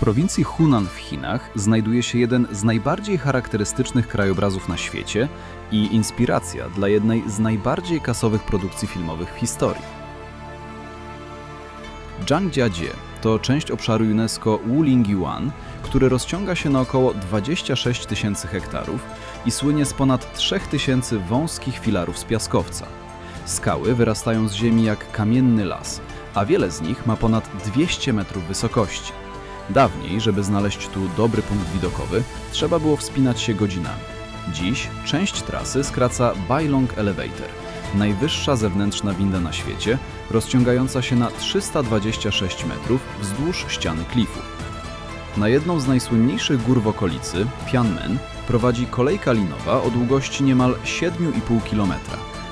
prowincji Hunan w Chinach znajduje się jeden z najbardziej charakterystycznych krajobrazów na świecie i inspiracja dla jednej z najbardziej kasowych produkcji filmowych w historii. Zhangjiajie to część obszaru UNESCO Wulingyuan, który rozciąga się na około 26 tysięcy hektarów i słynie z ponad 3 tysięcy wąskich filarów z piaskowca. Skały wyrastają z ziemi jak kamienny las, a wiele z nich ma ponad 200 metrów wysokości. Dawniej, żeby znaleźć tu dobry punkt widokowy, trzeba było wspinać się godzinami. Dziś część trasy skraca Bailong Elevator, najwyższa zewnętrzna winda na świecie, rozciągająca się na 326 metrów wzdłuż ściany klifu. Na jedną z najsłynniejszych gór w okolicy, Pianmen, prowadzi kolejka linowa o długości niemal 7,5 km,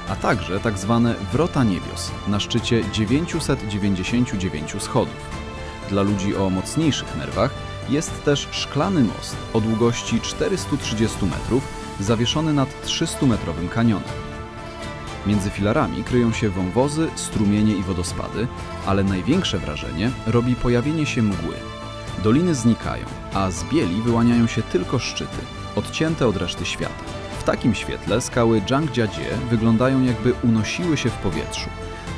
a także tak zwane Wrota Niebios na szczycie 999 schodów. Dla ludzi o mocniejszych nerwach jest też szklany most o długości 430 metrów, zawieszony nad 300-metrowym kanionem. Między filarami kryją się wąwozy, strumienie i wodospady, ale największe wrażenie robi pojawienie się mgły. Doliny znikają, a z bieli wyłaniają się tylko szczyty, odcięte od reszty świata. W takim świetle skały Zhangjiajie wyglądają jakby unosiły się w powietrzu.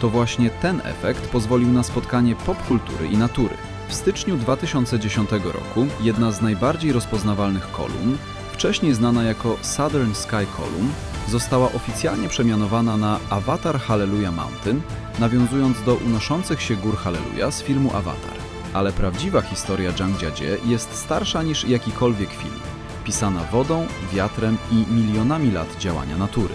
To właśnie ten efekt pozwolił na spotkanie popkultury i natury. W styczniu 2010 roku jedna z najbardziej rozpoznawalnych kolumn, wcześniej znana jako Southern Sky Column, została oficjalnie przemianowana na Avatar Hallelujah Mountain, nawiązując do unoszących się gór Halleluja z filmu Avatar. Ale prawdziwa historia Zhangjiajie jest starsza niż jakikolwiek film, pisana wodą, wiatrem i milionami lat działania natury.